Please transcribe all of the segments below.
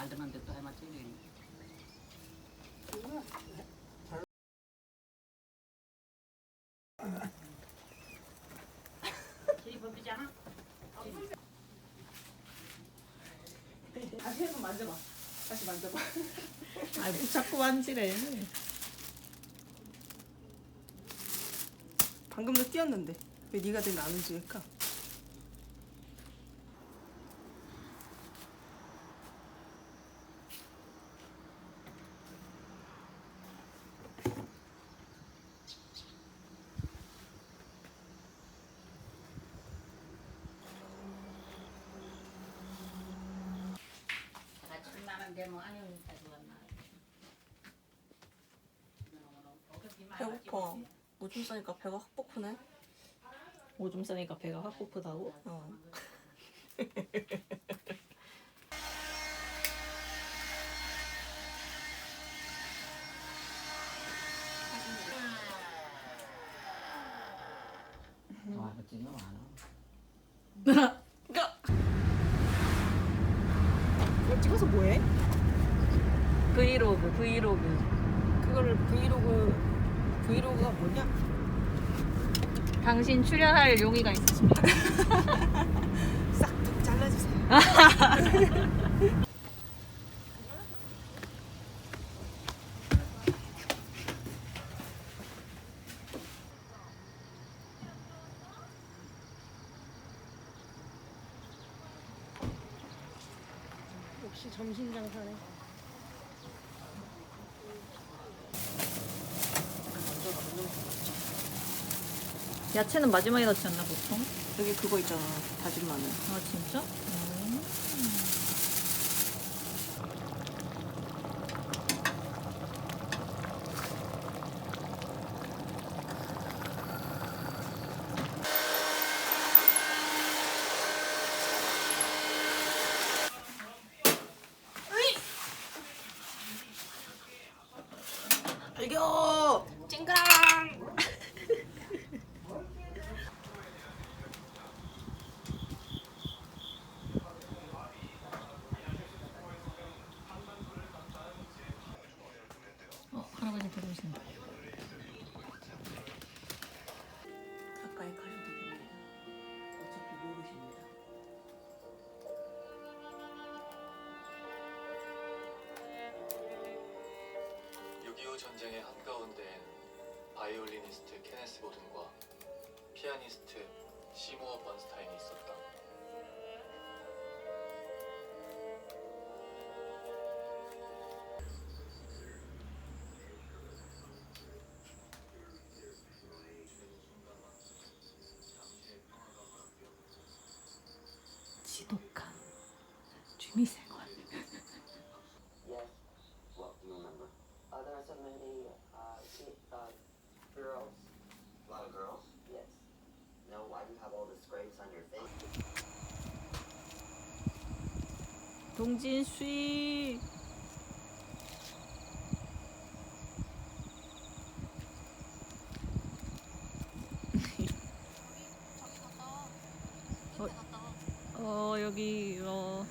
잘 되는데 또 해맞지. 제이법이잖아. 다시 만져봐. 뭐 자꾸 만지래. 방금도 뛰었는데 왜 네가 되면 안 움직일까? 뭐. 배고파. 오줌 싸니까 배가 확 고프네. 오줌 싸니까 배가 확 고프다고? 어. 브이로그. 그거를 브이로그 브이로그가 뭐냐? 당신 출연할 용의가 있으십니까? 싹둑 잘라주세요. 역시 점심 장사네. 야채는 마지막에 넣지 않나 보통? 여기 그거 있잖아 다진 마늘. 아 진짜? (6.25) 전쟁의 한가운데엔 바이올리니스트 케네스 보든과 피아니스트 시모어 번스타인이 있었다. 동진 씨. 어, 어 여기 어 요거.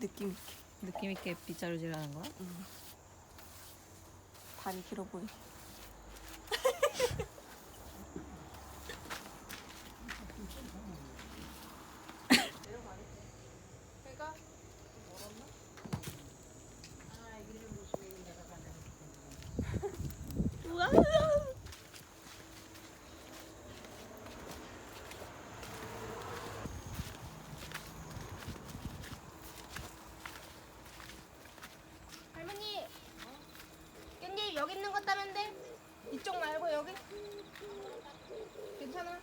느낌 있게. 느낌 있게 빗자루질 하는 거야? 다리 길어 보이. 할 있는 것 따면 이쪽 말고 여기. 괜찮아?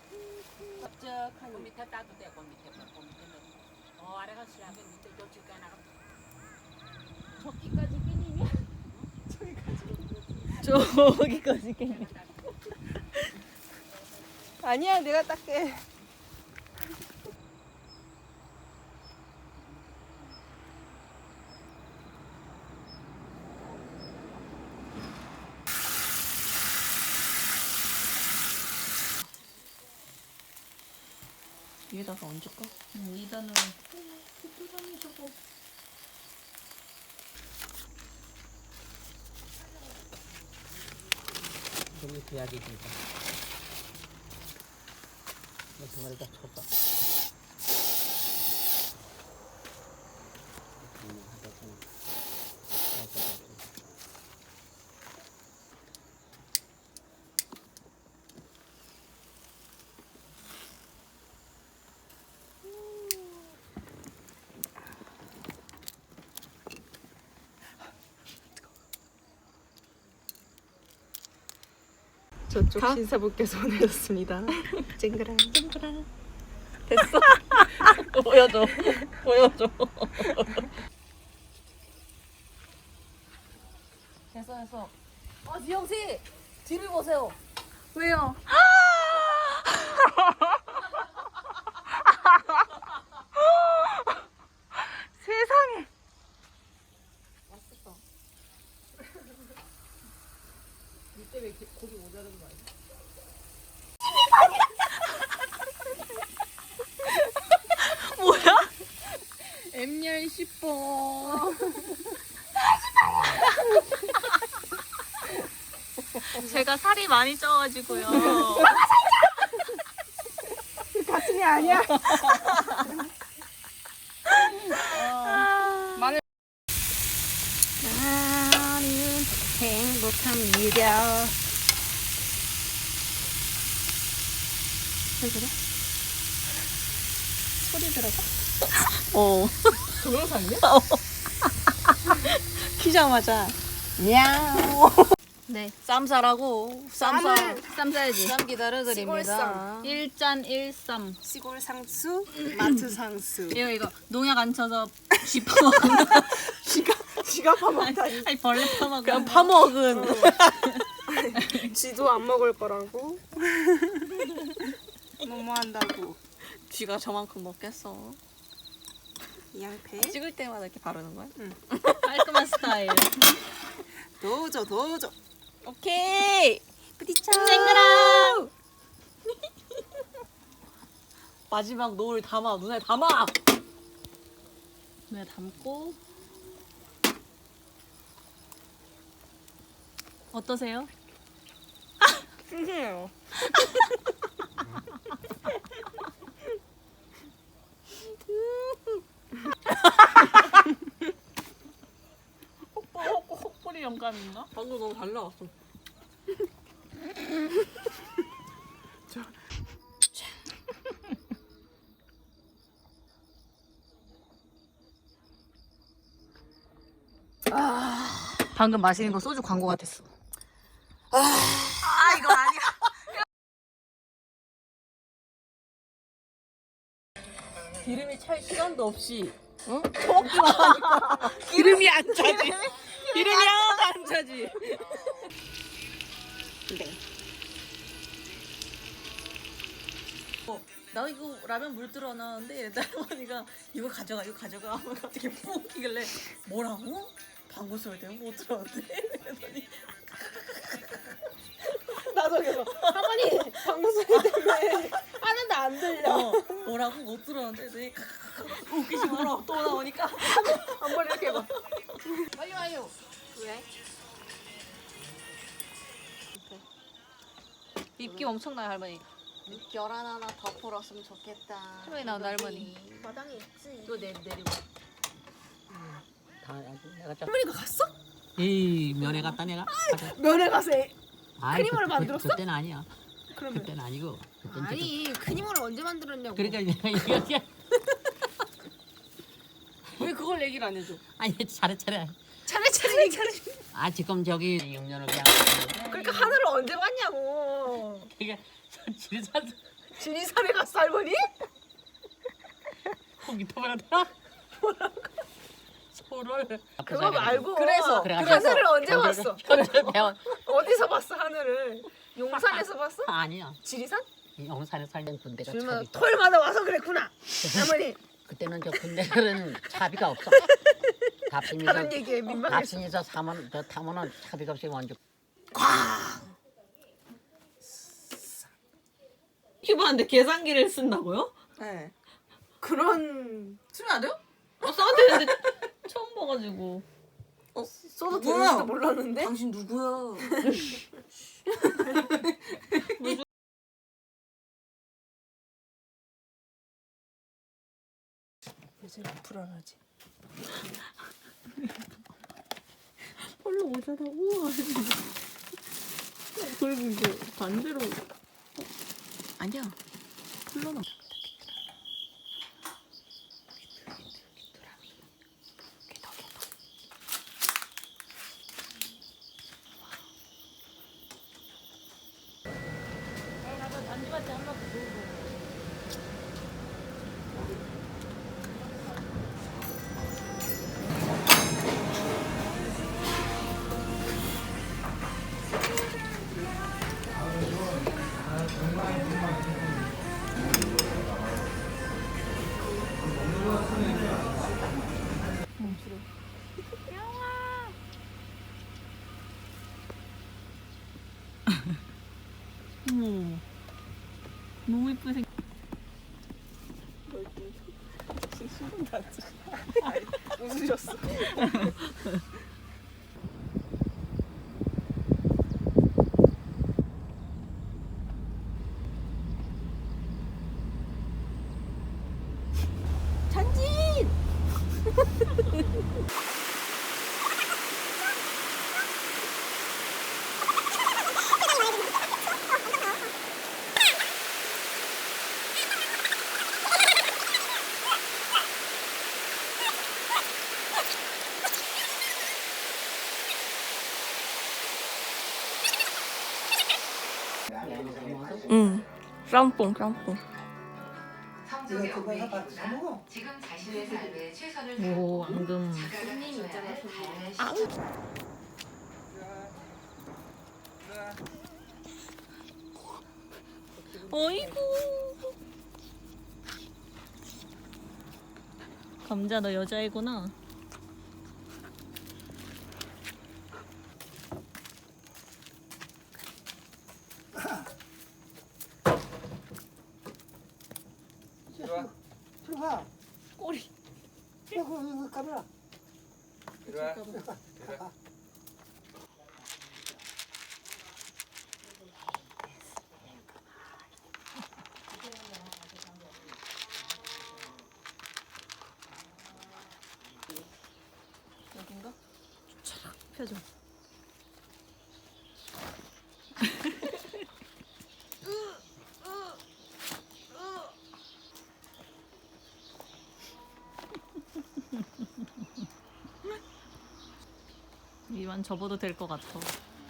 저 밑에 따도 되고 밑에 거 밑에 넣고. 저기까지 게임. 아니야, 내가 닦게. 위에다가 얹을까? 이단은 여기 돼야지 진짜. 너 동아리 딱 쳤다. 음, 하다 좀. 아, 저, 저, 저. 저쪽 신사분께서 보내셨습니다. 쨍그랑. 쨍그랑. 됐어. 보여줘. 보여줘. 됐어 됐어. 아 지영 씨 뒤를 보세요. 왜요? 세상에. 뭐야? M열 10번. 제가 살이 많이 쪄가지고요. 가슴이 아니야. 마늘. 나는 행복합니다. 왜 그래? 소리 들어서? 어. 동영상이야? 키자마자 야옹. 네 쌈 싸라고 쌈 싸 쌈을 쌈 싸야지 쌈 기다려드립니다. 시골쌈. 1짠 1쌈 시골 상수, 마트 상수. 이거 이거 농약 안 쳐서 쥐 파먹은 지가 지가 파먹다니. 아니 벌레 파먹은 그냥 파먹은. 쥐도 안 먹을 거라고. 뭐뭐한다고. 쥐가 저만큼 먹겠어. 이 양패. 찍을 때마다 이렇게 바르는 거야? 응. 깔끔한 스타일. 도저 도저. 오케이. 부딪혀. 쨍그랑. 마지막 노을 담아 눈에 담아. 눈에 담고. 어떠세요? 콧볼이 영감 있나? 방금 너무 잘 나왔어. 방금 마시는 거 소주 광고 같았어. 아 이거 아니야. 기름이 찰 시간도 없이 기름이 안 차지. 기름이 하나도 안 차지. 네. 나 이거 라면 물 들어 놨는데 내 할머니가 이거 가져가 이거 가져가 하면 갑자기 푹 끼길래 뭐라고? 방구 쏠 때는 못 들었는데 그랬더니 나도 그래서 할머니 방구 소리 때문에 하는데 안 들려. 어, 뭐라고 못 들었는데 웃기지 마라 또 나오니까 한번 이렇게 해봐. 빨리 와요. 왜? 입기 엄청나요 할머니 결혼 하나 더 풀었으면 좋겠다. 할머니 나온다 할머니 마당에 있지. 이거 내, 내리고 다 아주 내가 짜. 할머니가 갔어? 이 면회 갔다 내가. 면회 가서 아이, 크림으로 그- 만들었어? 그때는 아니야. 그러면 그때는 아니고. 그때는 조금- 아니 크림을 언제 만들었냐고. 그러니까 내가 이렇게 왜 그걸 얘기를 안 해줘? 아니 차례 차례. 차례차례 얘기를. 아 지금 저기 6년을 그냥. 그러니까 하늘을 언제 봤냐고. 그러니까 지리산 지리산에 갔어 할머니? 거기 터버렸다. 소를 그거 말고 그래서, 그래가지고 하늘을 언제 봤어? 편을 배워 어디서 봤어 하늘을? 용산에서 봤어? 아니야 지리산? 영산에 살던 군대가 그러면 차비 토요일마다 와서 그랬구나. 할머니 그때는 저 군대들은 차비가 없어 답심이서 다른 얘기에 민망해서. 답심이서 사면 저 타면은 차비가 없이 먼저 큐브한테 계산기를 쓴다고요? 네. 그런 쓰면 안 돼요? 어, 써도 되는데 처음 봐가지고. 써도 뭐야? 되는지도 몰랐는데. 당신 누구야? 요즘 불안하지. 홀로 오잖아. 우와. 그리고 이제 반대로. 아니야. 흘러나. 응. 쌈뽕 쌈뽕. 성적이 얽매이기보다 지금 자신의 삶에 최선을 오 앙금. 손님. 어이구. 감자 너 여자애구나. 들어가. 꼬리. 이거 이거 카메라. 여긴가? 촤악 펴줘. 만 접어도 될 것 같아.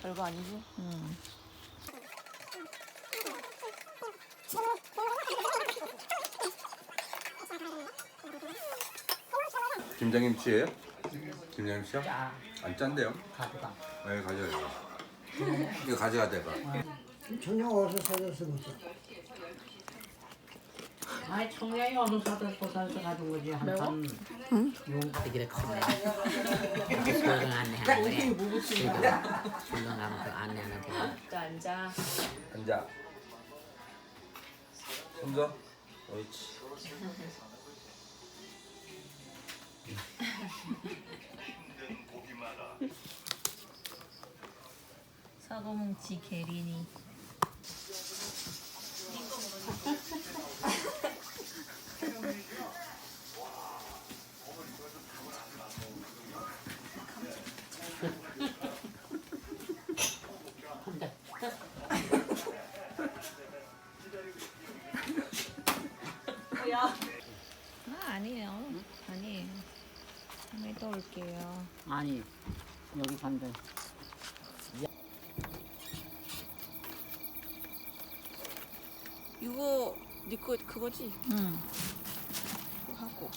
별거 아니지? 응. 김장김치예요? 김장김치요? 짜안 짠데요? 가져가 네 가져가요. 이거 가져가 대봐. 전혀 어디서 사줬어. 아이 청량이 어느 사들 고사에서 가진 거지 한판 용기기를 컸네 소영 안내하는 거야 지금 출렁하면 그 안내하는 거야 앉아. 앉아. 손줘. 옳지. 사고뭉치 게리니. 아니에요. 아니에요. 다음에 또 올게요. 아니 여기 반대 이거 네 니거 그거지? 응. 그거 하고.